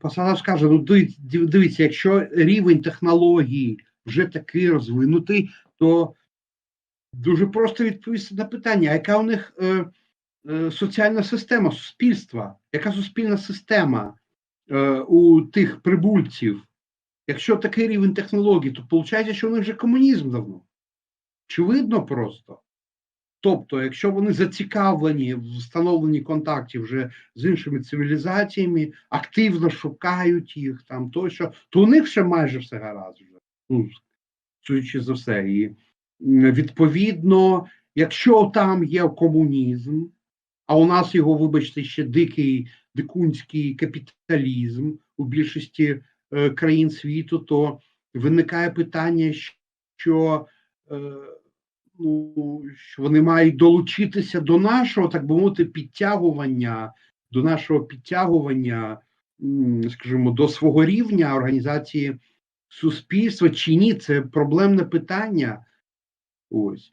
посада скаже: ну дивіться, якщо рівень технологій вже такий розвинутий, то дуже просто відповісти на питання, яка у них е, е, соціальна система суспільства, яка суспільна система е, у тих прибульців? Якщо такий рівень технологій, то виходить, що у них вже комунізм давно. Очевидно просто. Тобто, якщо вони зацікавлені в встановленні контактів вже з іншими цивілізаціями, активно шукають їх там тощо, то у них ще майже все гаразд вже. Ну, судячи за все. І відповідно, якщо там є комунізм, а у нас його, вибачте, ще дикий дикунський капіталізм у більшості е, країн світу, то виникає питання, що, е, ну, що вони мають долучитися до нашого, так би мовити, підтягування, до нашого підтягування, скажімо, до свого рівня організації суспільства чи ні, це проблемне питання. Ось.